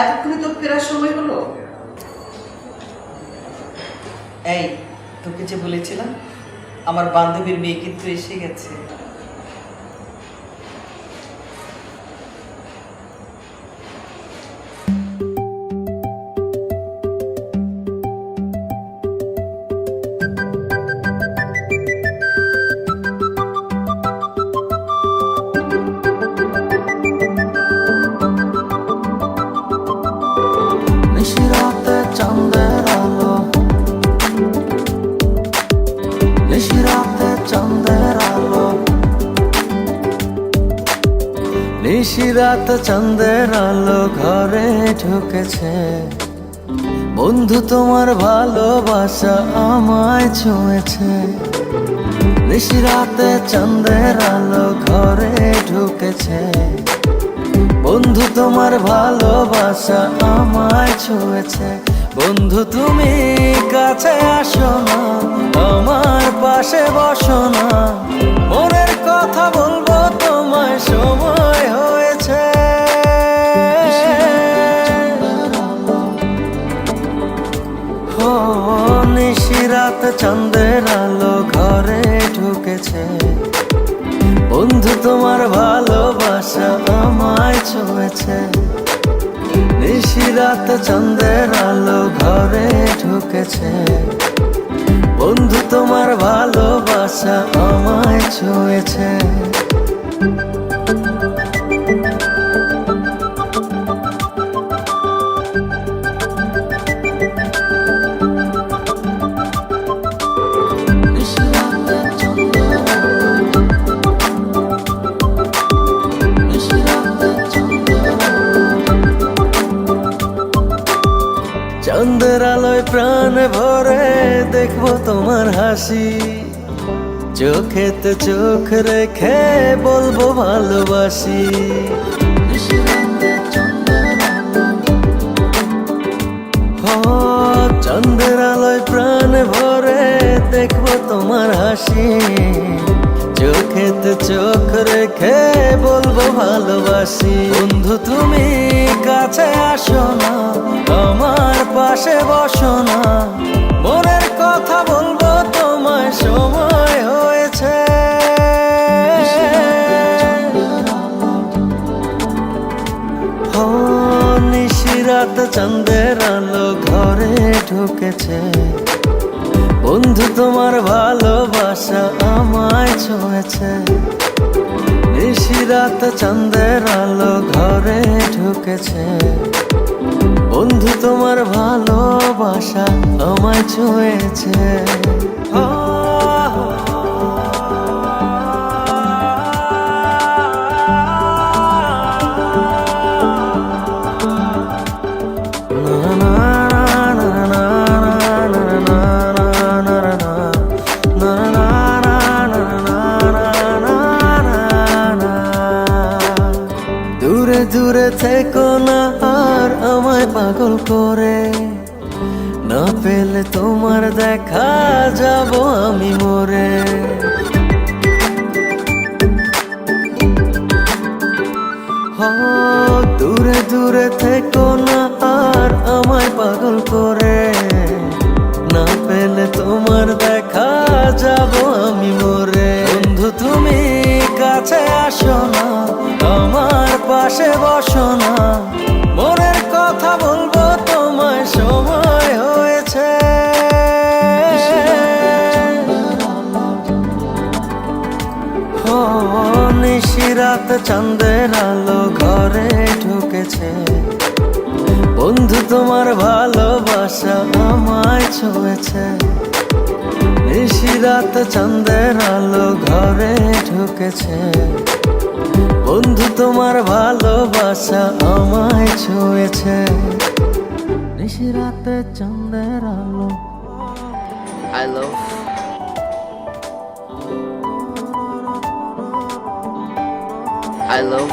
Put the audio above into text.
এতক্ষণে তোর ফেরার সময় হলো? এই, তোকে যে বলেছিলাম, আমার বান্ধবীর মেয়ে কিন্তু এসে গেছে। নিশিরাতে চাঁদের আলো। নিশিরাত চাঁদের আলো ঘরে ঢুকেছে। বন্ধু, তোমার ভালোবাসা আমায় ছুঁয়েছে। নিশিরাতে চাঁদের আলো ঘরে ঢুকেছে। বন্ধু, তোমার ভালোবাসা আমায় ছুঁয়েছে। বন্ধু, তুমি কাছে আসো না। পাশে বসো না মনের কথা বলব, তোমায় সময় হয়েছে। ও নিশিরাত চন্দ্রের আলো ঘরে ঢুকেছে। বন্ধু, তোমার ভালোবাসা আমায় ছুঁয়েছে। নিশিরাত চন্দ্রের আলো ঘরে ঢুকেছে। বন্ধু, তোমার আমায় ছুঁয়েছে। চন্দ্রের আলোয় প্রাণ ভরে দেখব তোমার হাসি। চোখেতে চোখ রেখে বলব ভালোবাসি। চন্দ্রের আলোয় প্রাণ ভরে দেখব তোমার হাসি। চোখেতে চোখ রেখে বলব ভালোবাসি। বন্ধু, তুমি কাছে আসো না, আমার পাশে বসো। নিশিরাত চন্দ্রের আলো ঘরে ঢুকেছে। বন্ধু, তোমার ভালোবাসা আমায় ছুঁয়েছে। নিশিরাত চন্দ্রের আলো ঘরে ঢুকেছে। বন্ধু, তোমার ভালোবাসা আমায় ছুঁয়েছে। দূরে দূরে থেকো না আর আমায় পাগল করে। না পেলে তোমার দেখা যাব আমি মরে। দূরে দূরে থেকো না আর আমায় পাগল করে। পাশে বসো না। মনের কথা বলব, তোমায় সময় হয়েছে। ও নিশিরাত চন্দ্রের আলো ঘরে ঢুকেছে। বন্ধু, তোমার ভালোবাসা আমায় ছুঁয়েছে। নিশিরাত চন্দ্রের আলো ঘরে ঢুকেছে। বন্ধু তোমার ভালোবাসা আমায় ছুঁয়েছে। নিশিরাতে চন্দ্রের আলো। I love I love